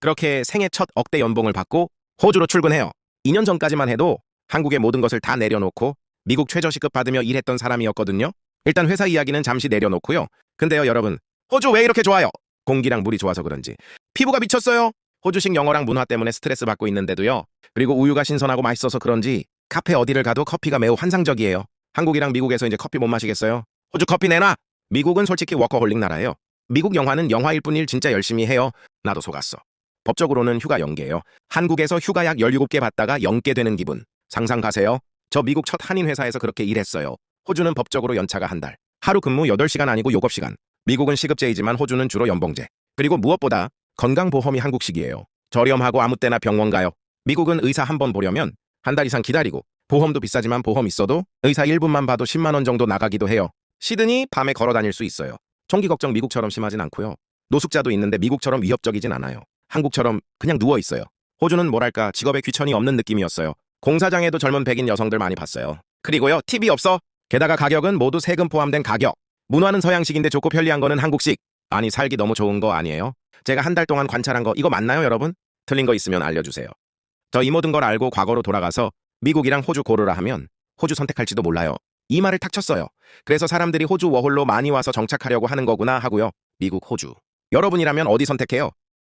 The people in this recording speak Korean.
그렇게 생애 첫 억대 연봉을 받고 호주로 출근해요. 2년 전까지만 해도 한국의 모든 것을 다 내려놓고 미국 최저시급 받으며 일했던 사람이었거든요. 일단 회사 이야기는 잠시 내려놓고요. 근데요, 여러분. 호주 왜 이렇게 좋아요? 공기랑 물이 좋아서 그런지. 피부가 미쳤어요. 호주식 영어랑 문화 때문에 스트레스 받고 있는데도요. 그리고 우유가 신선하고 맛있어서 그런지 카페 어디를 가도 커피가 매우 환상적이에요. 한국이랑 미국에서 이제 커피 못 마시겠어요? 호주 커피 내놔! 미국은 솔직히 워커홀릭 나라예요. 미국 영화는 영화일 뿐일 진짜 열심히 해요. 나도 속았어. 법적으로는 휴가 연계예요. 한국에서 휴가 약 17개 받다가 연계 되는 기분. 상상 가세요. 저 미국 첫 한인 회사에서 그렇게 일했어요. 호주는 법적으로 연차가 한 달. 하루 근무 8시간 아니고 요겁시간. 미국은 시급제이지만 호주는 주로 연봉제. 그리고 무엇보다 건강보험이 한국식이에요. 저렴하고 아무 때나 병원 가요. 미국은 의사 한 번 보려면 한 달 이상 기다리고 보험도 비싸지만 보험 있어도 의사 1분만 봐도 10만 원 정도 나가기도 해요. 시드니 밤에 걸어 다닐 수 있어요. 총기 걱정 미국처럼 심하진 않고요. 노숙자도 있는데 미국처럼 위협적이진 않아요. 한국처럼 그냥 누워 있어요. 호주는 뭐랄까 직업에 귀천이 없는 느낌이었어요. 공사장에도 젊은 백인 여성들 많이 봤어요. 그리고요 팁이 없어. 게다가 가격은 모두 세금 포함된 가격. 문화는 서양식인데 좋고 편리한 거는 한국식. 아니 살기 너무 좋은 거 아니에요? 제가 한 달 동안 관찰한 거 이거 맞나요 여러분? 틀린 거 있으면 알려주세요. 저 이 모든 걸 알고 과거로 돌아가서 미국이랑 호주 고르라 하면 호주 선택할지도 몰라요. 이 말을 탁 쳤어요. 그래서 사람들이 호주 워홀로 많이 와서 정착하려고 하는 거구나 하고요. 미국, 호주. 여러분이라면 어디 선택해요?